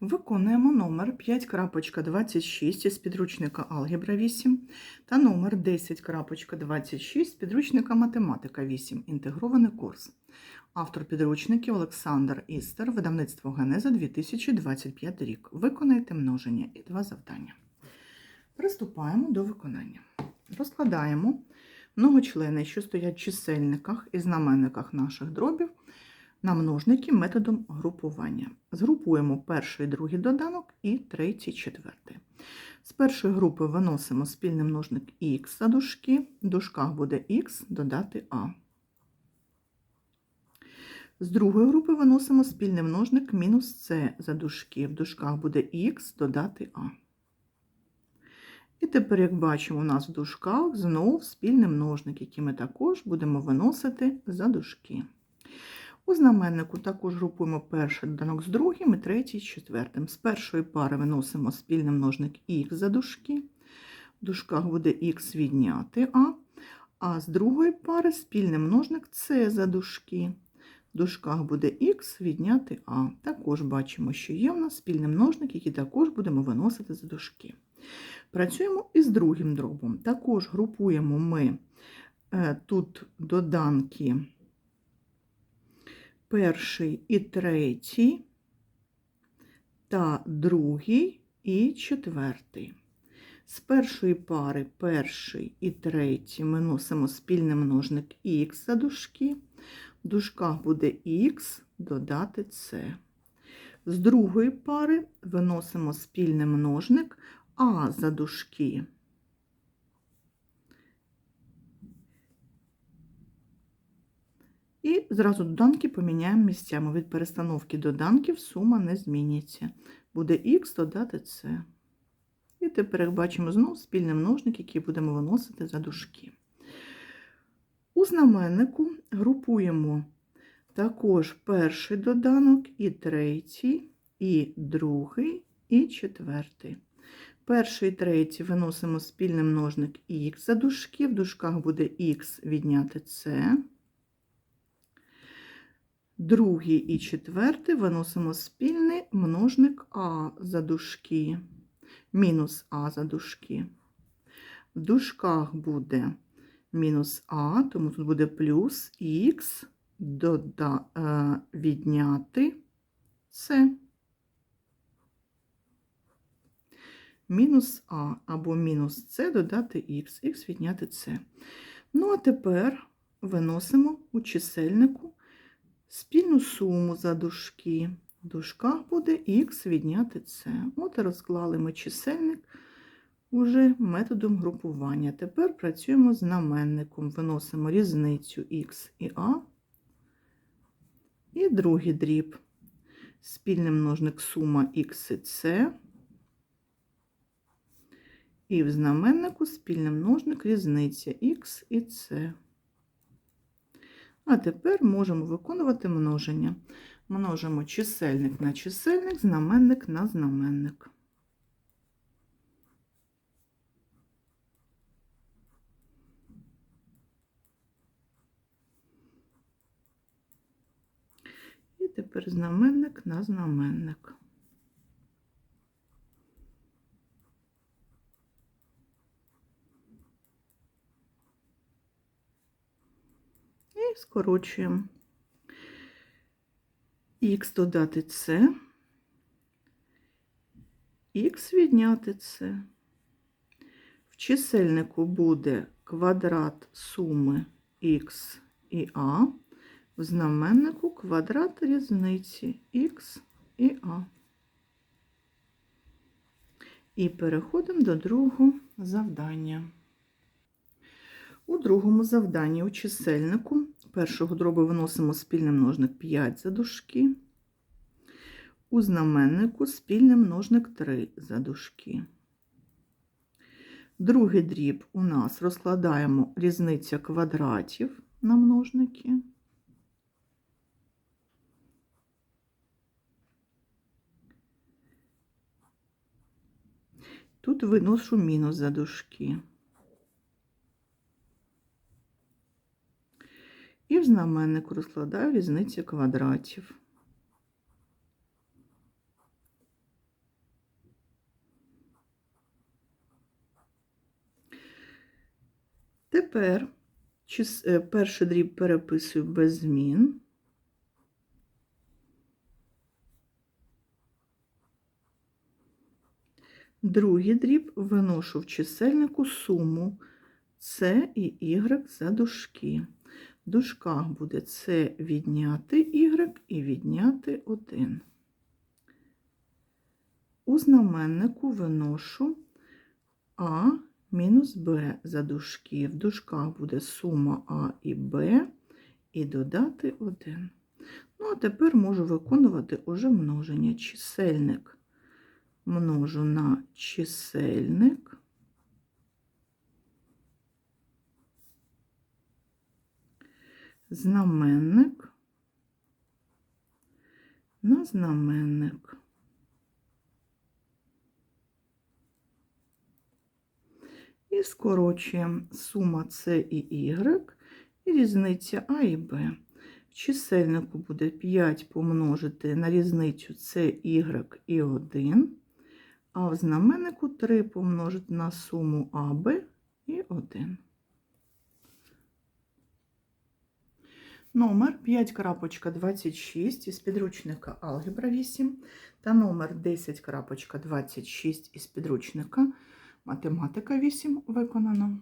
Виконуємо номер 5.26 із підручника Алгебра 8 та номер 10.26 з підручника Математика 8. Інтегрований курс. Автор підручників Олександр Істер, видавництво Генеза 2025 рік. Виконайте множення і два завдання. Приступаємо до виконання. Розкладаємо многочлени, що стоять в чисельниках і знаменниках наших дробів на множники методом групування. Згрупуємо перший, другий доданок і третій, четвертий. З першої групи виносимо спільний множник х за дужки, в дужках буде х додати а. З другої групи виносимо спільний множник мінус c за дужки, в дужках буде х додати а. І тепер, як бачимо, у нас в дужках знову спільний множник, який ми також будемо виносити за дужки. У знаменнику також групуємо перший доданок з другим і третій з четвертим. З першої пари виносимо спільний множник х за дужки. В дужках буде х відняти а, а з другої пари спільний множник c за дужки. В дужках буде х відняти а. Також бачимо, що є у нас спільний множник, який також будемо виносити за дужки. Працюємо із другим дробом. Також групуємо ми е, тут доданки перший і третій, та другий і четвертий. З першої пари перший і третій ми носимо спільний множник х за дужки. В дужках буде х додати c. З другої пари виносимо спільний множник а за дужки. І зразу доданки поміняємо місцями. Від перестановки доданків сума не зміниться. Буде х додати c. І тепер, бачимо, знову спільний множник, який будемо виносити за дужки. У знаменнику групуємо також перший доданок, і третій, і другий, і четвертий. Перший і третій виносимо спільний множник х за дужки, в дужках буде х відняти c. Другий і четвертий виносимо спільний множник а за дужки, мінус а за дужки. В дужках буде мінус а, тому тут буде плюс х дода, е, відняти С. Мінус а або мінус С додати х, х відняти С. Ну, а тепер виносимо у чисельнику спільну суму за дужки. В дужках буде х відняти С. От і розклали ми чисельник уже методом групування. Тепер працюємо з знаменником, виносимо різницю х і а. І другий дріб. Спільний множник сума х і С. І в знаменнику спільний множник різниця х і С. А тепер можемо виконувати множення. Множимо чисельник на чисельник, знаменник на знаменник. І тепер знаменник на знаменник. І скорочуємо х додати С, х відняти С. В чисельнику буде квадрат суми х і а, в знаменнику квадрат різниці х і а. І переходимо до другого завдання. У другому завданні у чисельнику першого дробу виносимо спільний множник 5 за дужки. У знаменнику спільний множник 3 за дужки. Другий дріб у нас розкладаємо різниця квадратів на множники. Тут виношу мінус за дужки. і в знаменнику розкладаю різницю квадратів. Тепер е, перший дріб переписую без змін. Другий дріб виношу в чисельнику суму С і Y за дужки. Дужках буде С відняти Y і відняти 1. У знаменнику виношу А мінус Б за дужки. В дужках буде сума А і Б і додати 1. Ну, а тепер можу виконувати уже множення. Чисельник множу на чисельник. Знаменник на знаменник. І скорочуємо сума С і Y і різниця А і Б. В чисельнику буде 5 помножити на різницю С, Y і 1, а в знаменнику 3 помножити на суму АБ і 1. Номер 5.26 із підручника Алгебра 8 та номер 10.26 із підручника Математика 8 виконано.